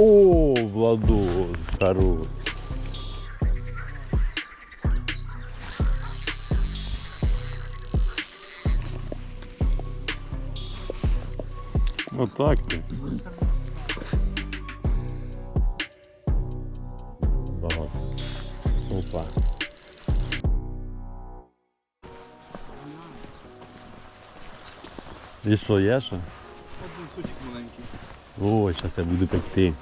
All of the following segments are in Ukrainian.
О, Владос, хорош. Отак ти. Багато. Опа. І що, є О, зараз я буду пекти.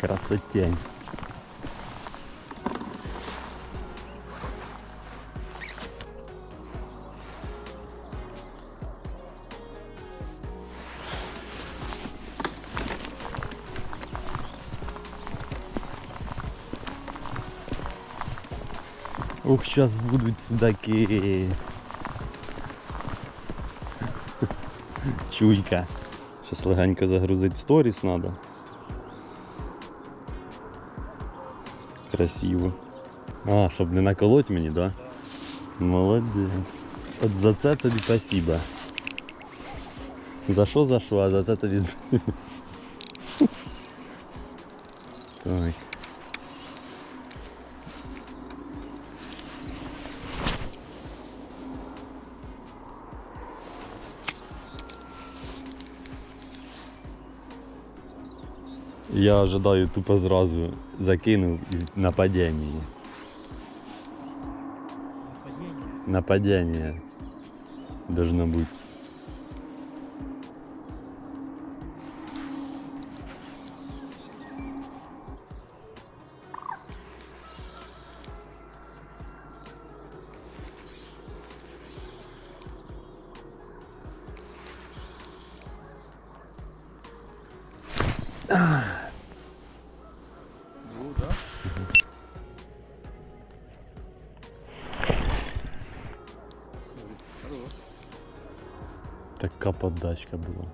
Красотень. Ух, сейчас будут судаки. Чуйка. Сейчас легенько загрузить сторіс надо. Красиво. А, щоб не наколоть мені, да? Молодець. От за це тобі спасибо. За що за що, а за це тобі. Так. Я ожидаю тупо зразу закинув нападение. нападение. Нападение должно быть. Подачка була.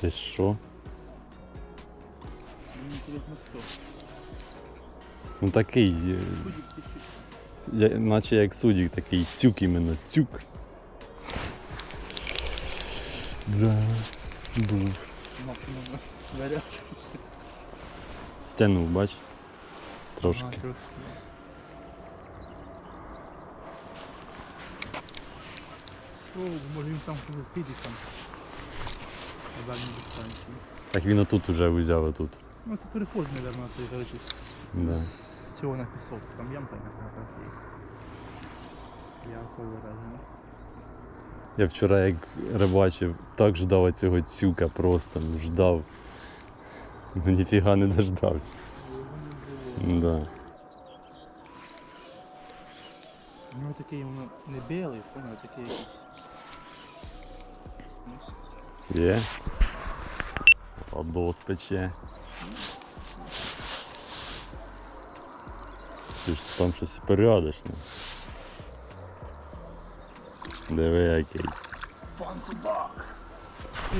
Ти що? Ну такий, е, я, наче як судік, такий цюк іменно, цюк. Да, був. Стянув, бач? Трошки. Ага, трошки. О, може він там вже там. На дальній дистанції. Так він отут уже взяв отут. Ну, це переход, мабуть, ти короче, з, Да. з цього на пісок. Там ямка на так є. Я виражена. Я вчора як рибачив, так ждав цього цюка просто, ну, ждав. Ну ніфіга не дождався. Да. У нього такий воно не білий, поняв, такий. Є. Подос пече. Там щось порядочне. Диви який. Пан судак!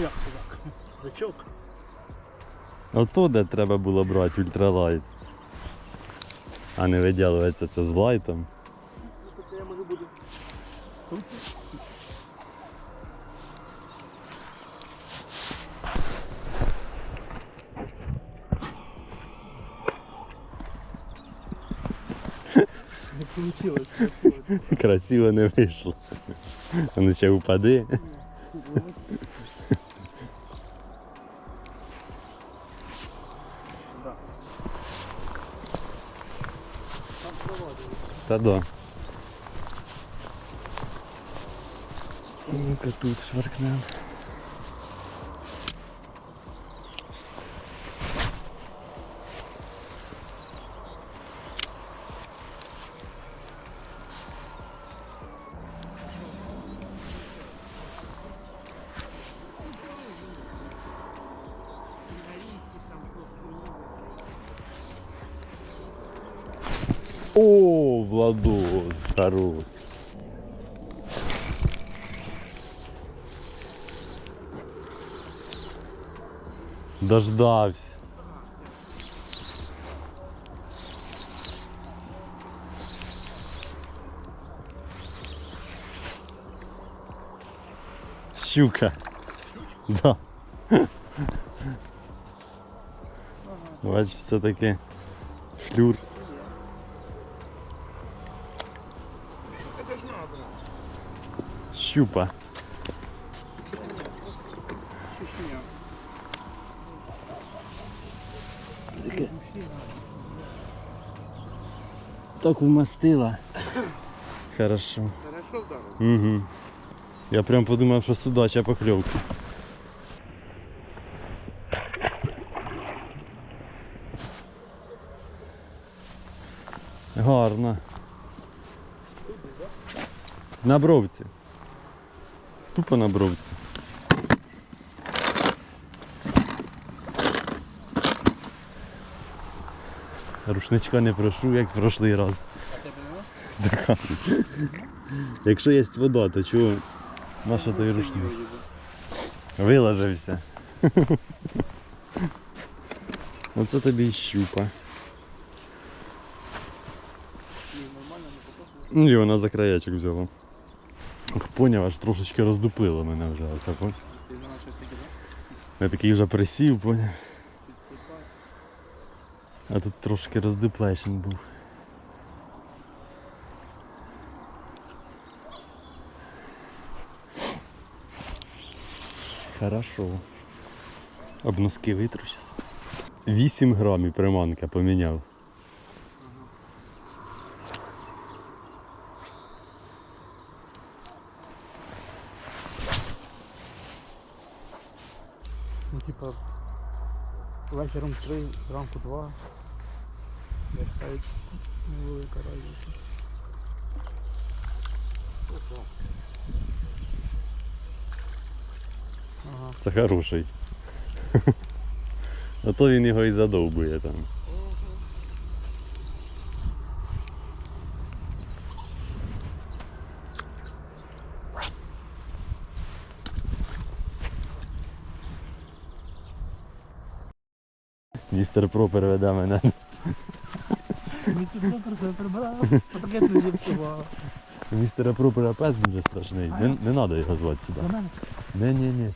Як судак? Судачок? Ото де треба було брати ультралайт. А не виділюється це з лайтом. Получилось. Красиво не вийшло. А ну ще упади. Та да. Ну-ка тут шваркнем. Владос, хорош. Дождався. Щука. Да. Ага. Бач, все-таки флюр. Это ж надо. Щупа. Так вмастила. Хорошо. Хорошо вдарив? Угу. Я прям подумав, що судача покльовка. Гарно. На бровці. Тупо на бровці. Рушничка не прошу, як в прошлий раз. А тебе нема? Якщо є вода, то чого наша той рушник? Виложився. Оце тобі і щупа. Ну і вона за краячок взяла. Поняв, аж трошечки роздуплило мене вже. Оце, поняв? Я такий вже присів, поняв. А тут трошки роздуплейшн був. Хорошо. Об носки витру щас. 8 грамів приманка поміняв. Вечором три, зранку два. Я считаю, невелика разниця. Ага. Це хороший. А то він його і задовбує там. Містер Про переведе мене. Тут добре себе прибрали. Отаке тут зіпсувало. Містера Пропера пес дуже страшний. Не, не треба його звати сюди. До мене. Не, ні, ні.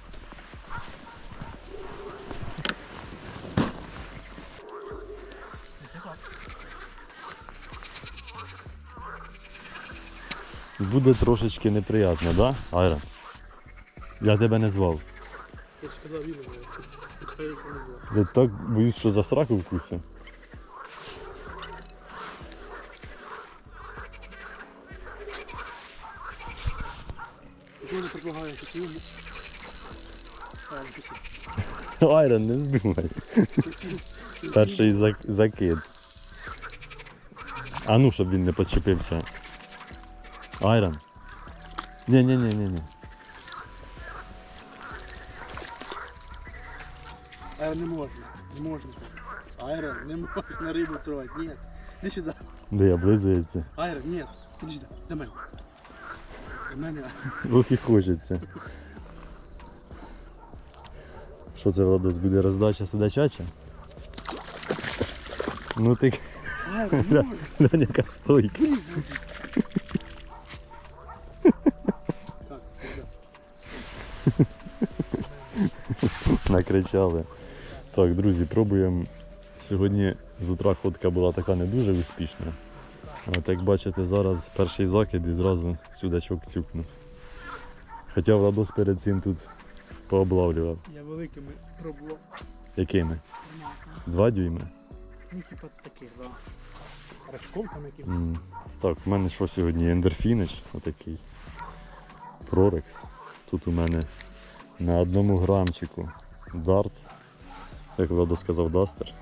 Буде трошечки неприємно, да, Айра? Я тебе не звав. Я ж казав Ігор, я так боюсь, що за сраку. Чого не предлагаю, пиши. Айрон, не здумай. Перший зак- закид. А ну, щоб він не почепився. Айрон. ні ні ні ні ні Айрон не можна, не можна. Айрон, не можна рибу трогать, нет. Иди сюда. Де облизується. Айрон, нет. Иди сюда, до мене. До мене. І хочеться. Що це Владос буде роздача судачача? Ну ти Айрон, не можна. глянь, яка стойка. Накричали. Так, друзі, пробуємо. Сьогодні з утра ходка була така не дуже успішна. От як бачите, зараз перший закид і зразу судачок цюкнув. Хоча Владос перед цим тут пооблавлював. Я великими пробував. Якими? Два дюйми. Ну, типа таких, да. Рачком там яких. М, Так, в мене що сьогодні? Ендорфінич отакий. Прорекс. Тут у мене на одному грамчику дартс. Як Владо сказав, дастер.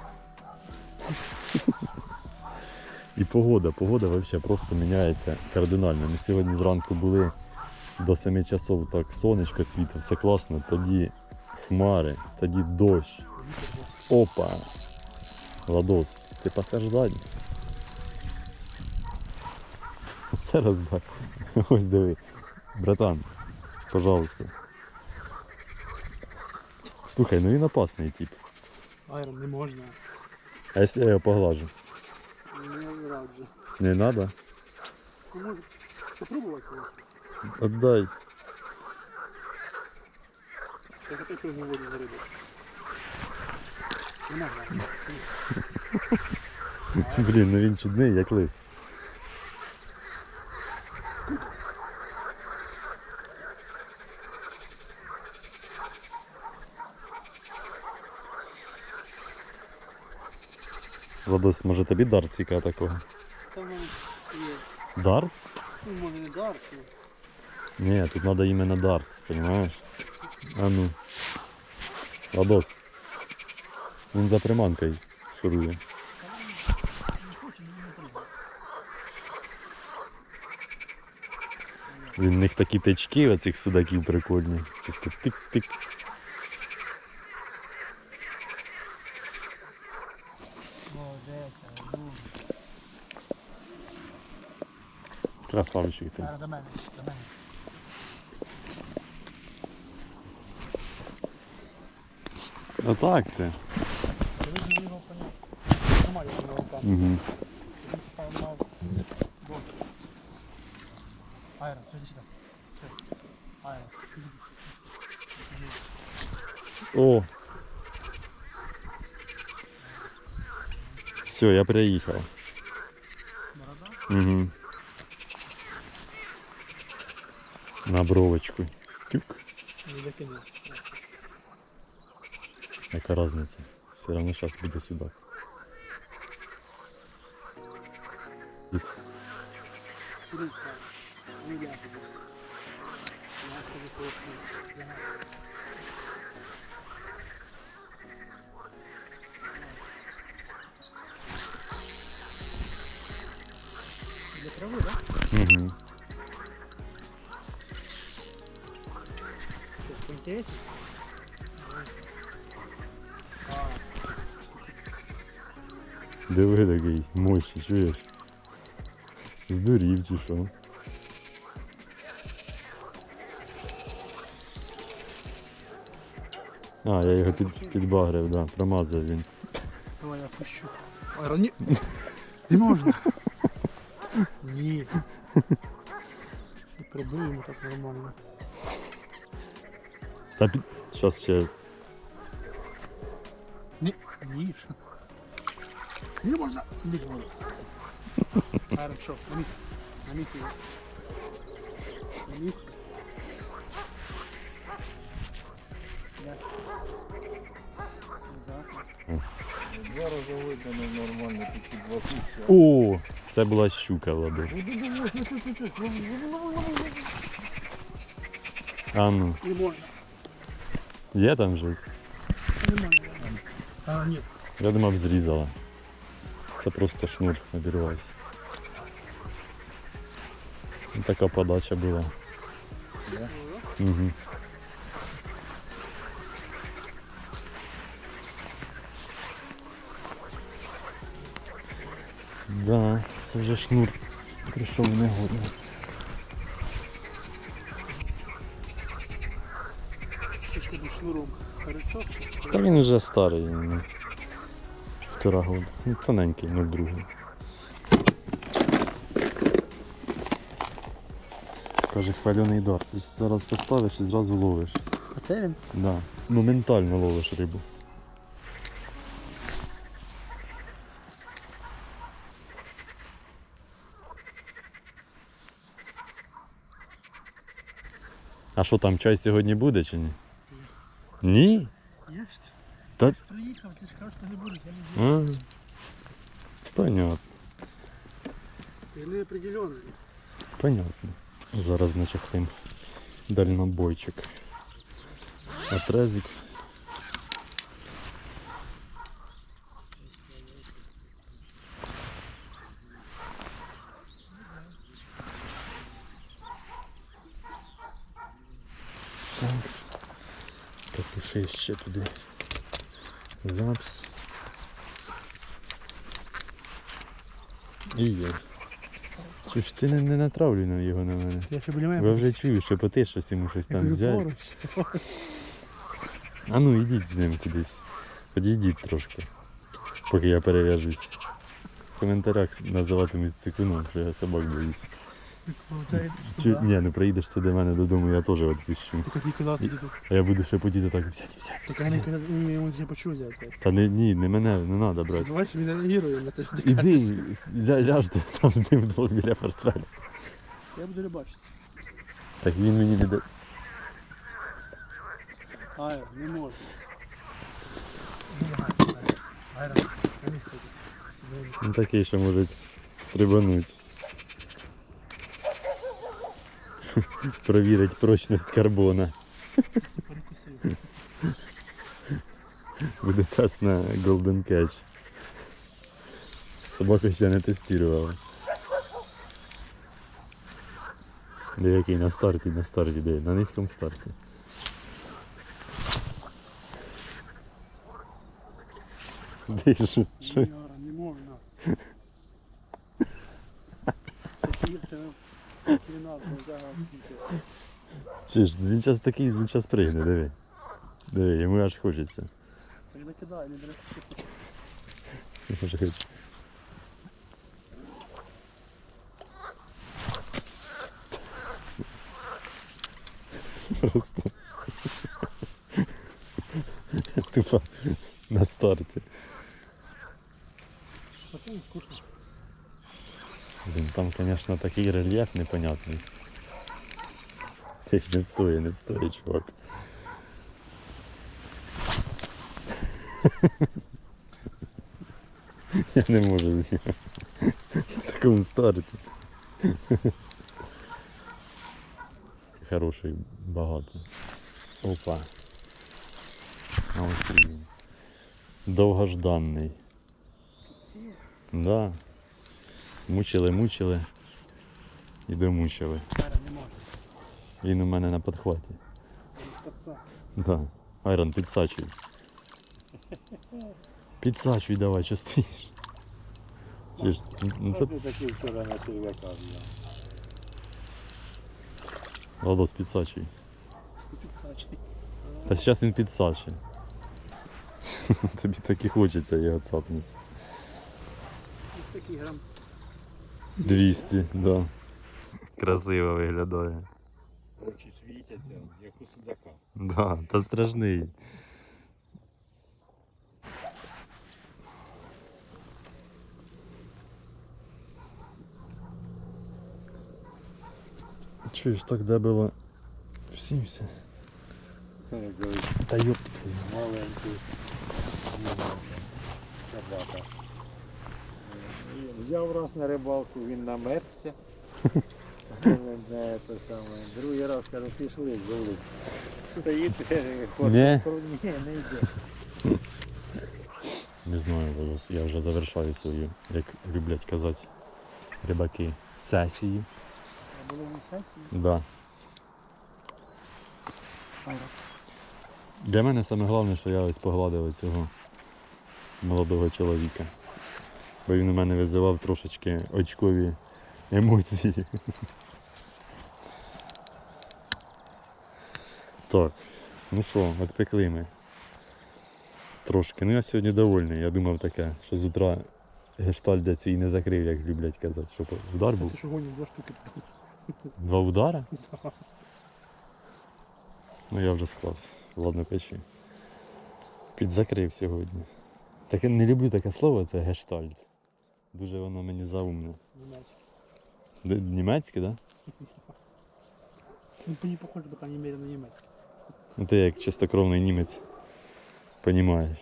І погода. Погода взагалі просто міняється кардинально. Ми сьогодні зранку були до 7 часов так сонечко світить, все класно, тоді хмари, тоді дощ. Опа! Владос, ти пасеш задній. Це роздак. Ось диви. Братан, пожалуйста. Слухай, ну він опасний тип. Айрон, не можна. А якщо я його поглажу? Не раджу. Не треба? Ну, може, попробувати? Отдай. Сейчас опять кругом воду за рыбу. Не надо. Блін, ну він чудний, як лис. Владос, може тобі дарціка такого? Та є. Дартс? Ну, може не дарс, ну. Ні, тут треба іменно дартс, понимаєш? А ну. Владос. Він за приманкою шурує. Він в них такі течки оцих судаків прикольні. Чисто тик-тик. Молодець, ну. Красавчик ти. Зараз до мене, до мене. Отак ти. Ти вийди його поняв. Тримай його на руках. Угу. Він став на бок. Айра, все, иди сюда. Все. Айра, иди. О. Все, я приїхав. Борода? Угу. На бровочку. Тюк. Яка різниця? Все одно зараз буде. Я. Для травы, да? Угу. А, Диви такий мощі, чуєш? Здурів чи що? А, я його під, підбагрив, да, промазав він. давай я пущу. Айра, не, не можно. Не. Пробуем так нормально. Та під... Щас ще. Не, не. Не можно. Не можно. Айра, что? На миску. На миску. На миску. Да. Да. Два рази виконав нормально, такі два пуся. О! Це була щука, Владос. А ну, Не можно. Є там щось? Не можно. А, нет. Я думав, зрізала. Це просто шнур обірвався. Ну, Така подача була. Да? Угу. Да, це вже шнур прийшов в негодність. Ты что, шнуром? Хорошо? Та він вже старий. ну, Півтора года. Ну, тоненький, 0,2. Каже, хвалений дар. Ти ж зараз поставиш і зразу ловиш. А це він? Да. Моментально ловиш рибу. А що там, чай сьогодні буде чи ні? Ні? Я ж Та- приїхав, ти ж кажеш, що не буде. Я не. А, понятно, Я не определенний. понятно. Зараз значить тим дальнобойчик. Отрезик. Ще туди. Запс. І є. Слушай, ти не, не натравлюй на його на мене. Я ще біля мене. Ви вже чую, шепоти щось йому щось там поруч. А ну йдіть з ним кудись. Підійдіть трошки, поки я перев'яжусь. В коментарях називатимуть цикуном, що я собак боюсь. Чи, ні, не приїдеш ти до мене додому, я теж відпущу. Тільки ти казав тоді тут. А я буду ще потіти так взять, взять. Так я не казав, він йому не почув взяти. Та не, ні, не мене, не треба брати. Бачиш, він реагує на те, що ти кажеш. Іди, ля, ляж ти там з ним вдвох біля портфеля. Я буду рибачити. Так він мені не дає. Ай, не можу. Він такий, що може стрибануть. Провірить прочність карбона. Буде тест на Golden Catch. Собаку ще не тестувала. Де який на старті, на старті, де? На низькому старті. Ара, не можна. Чи ж, він час такий, він час пригне, диви. Диви, йому аж хочеться. Просто. Тупо на старті. Потім скучно. Блін, там, звісно, такий рельєф непонятний. Не встоє, не встоє, чувак. Я не можу з ним. В такому старті. Хороший, багато. Опа. А ось він. Довгожданий. Да. Мучили, мучили і домучили. Він у мене на підхваті. Да. Айрон, підсачуй. Підсачуй давай, що стоїш. Ну, це такий вчора на черв'яка. Ладос, підсачуй. Та зараз він підсачує. Тобі так і хочеться його цапнути. Ось такий грам. 200, да. Красиво виглядає. Очі світяться, як у судака. Да, та страшний. Чуєш, так де було? Всім все. Це як говорить, Та йоп. маленький собака. Взяв раз на рибалку, він намерзся. Саме. Другий раз кажу, пішли, зовут. Стоїть, Ні? Ні, не йде. Не знаю, я вже завершаю свою, як люблять казати рибаки, сесії. Да. Для мене саме головне, що я ось погладив цього молодого чоловіка. Бо він у мене визивав трошечки очкові емоції. Так, ну що, відпекли ми. Трошки. Ну я сьогодні довольний. Я думав таке, що з утра гештальт свій не закрив, як люблять казати. Що удар був? Ти що два штуки? Два удара? Ну я вже склався. Ладно, печі. Підзакрив сьогодні. Таке не люблю таке слово, це гештальт. Дуже воно мені заумне. Німецький. Німецьке, так? Ну, по ній похоже, по крайней мере, на німецький. Ну ти як чистокровний німець понімаєш.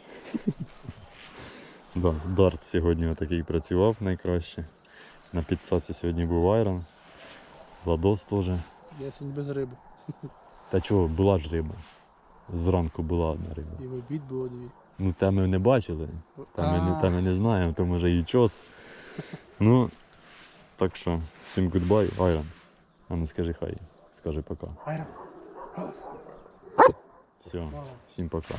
да, Дарт сьогодні отакий працював найкраще. На підсаці сьогодні був айрон. Ладос теж. Я сьогодні без риби. Та чого, була ж риба. Зранку була одна риба. І в обід було дві. Ну те ми не бачили. Та ми, не, та ми не знаємо, то може і чос. Ну, так що, всім гудбай, Айрон. А ну скажи хай. Скажи пока. Айрон. Все, всім пока.